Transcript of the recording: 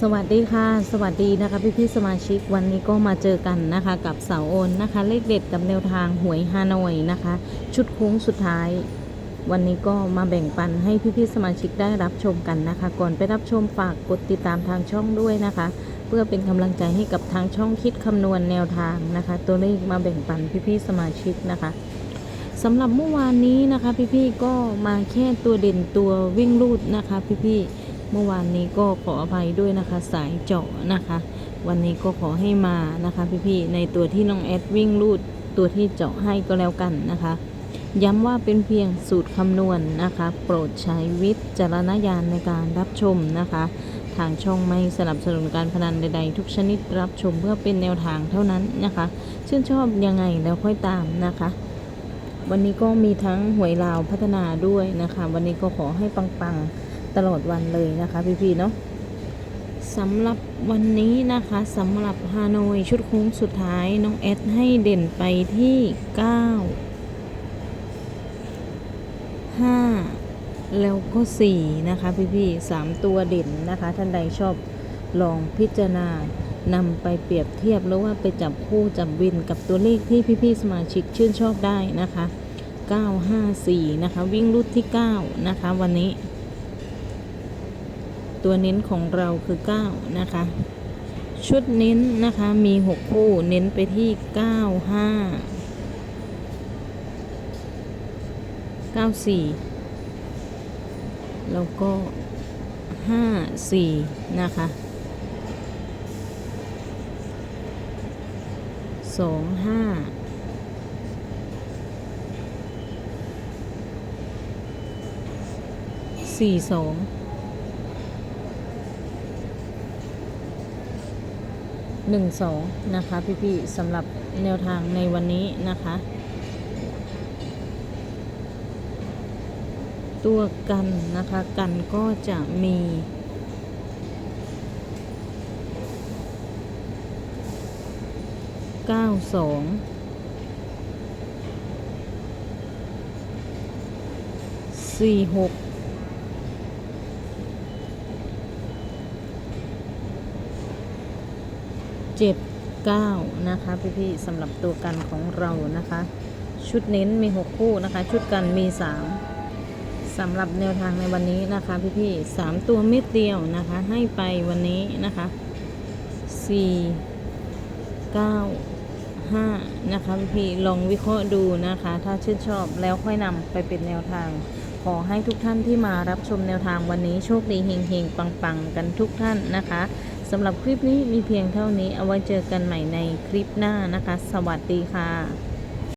สวัสดีค่ะ สวัสดีนะคะพี่พี่ๆสมาชิกวันนี้ก็มาเจอกันนะคะกับเสาโอนนะคะ เลขเด็ดกับแนวทางหวยฮานอยนะคะ ชุดโค้งสุดท้าย วันนี้ก็มาแบ่งปันให้พี่พี่ๆสมาชิกได้รับชมกันนะคะ ก่อนไปรับชมฝากกดติดตามทางช่องด้วยนะคะ เพื่อเป็นกำลังใจให้กับทางช่องคิดคำนวณแนวทางนะคะ ตัวเลขมาแบ่งปันพี่พี่ๆสมาชิกนะคะสำหรับเมื่อวานนี้นะคะ พี่พี่ๆก็มาแค่ตัวเด่นตัววิ่งลูดนะคะ พี่พี่ๆ เมื่อวานนี้ก็ขออภัยด้วยนะคะ สายเจาะนะคะ วันนี้ก็ขอให้มานะคะพี่ๆในตัวที่น้องแอดวิ่งลูดตัวที่เจาะให้ก็แล้วกันนะคะ ย้ำว่าเป็นเพียงสูตรคำนวณนะคะ โปรดใช้วิจารณญาณในการรับชมนะคะ ทางช่องไม่สนับสนุนการพนันใดๆ ทุกชนิดรับชมเพื่อเป็นแนวทางเท่านั้นนะคะ ชื่นชอบยังไงแล้วค่อยตามนะคะวันนี้ก็มีทั้งหวยลาวพัฒนาด้วยนะคะ วันนี้ก็ขอให้ปังๆ ตลอดวันเลยนะคะพี่ๆเนาะสำหรับวันนี้นะคะสำหรับฮานอยชุดโค้งสุดท้ายน้องแอดให้เด่นไปที่ 9 5 แล้วก็ 4 นะคะพี่ๆสามตัวเด่นนะคะ ท่านใดชอบลองพิจารณานำไปเปรียบเทียบหรือว่าไปจับคู่จับวินกับตัวเลขที่พี่ๆสมาชิกชื่นชอบได้นะคะ 954 นะคะ วิ่งรุดที่ 9 นะคะวันนี้ ตัวเน้นของเราคือ 9 นะคะ ชุดเน้นนะคะมี 6 คู่เน้นไปที่ 95 94แล้วก็ 54 นะคะ 25สี่สอ หนึ่งสองนะคะ พี่ๆสำหรับแนวทางในวันนี้นะคะ ตัวกันนะคะกันก็จะมีเก้าสองสี่หก เจ็ดเก้านะคะพี่ๆสำหรับตัวกันของเรานะคะ ชุดเน้นมี6คู่นะคะ ชุดกันมี3สำหรับแนวทางในวันนี้นะคะพี่ๆสามตัวเม็ดเดียวนะคะ ให้ไปวันนี้นะคะ4 9 5นะคะพี่ๆลองวิเคราะห์ดูนะคะ ถ้าชื่นชอบแล้วค่อยนำไปเป็นแนวทางขอให้ทุกท่านที่มารับชมแนวทางวันนี้โชคดีเฮงๆ ปังๆ กันทุกท่านนะคะ สำหรับคลิปนี้มีเพียงเท่านี้เอาไว้เจอกันใหม่ในคลิปหน้านะคะ สวัสดีค่ะ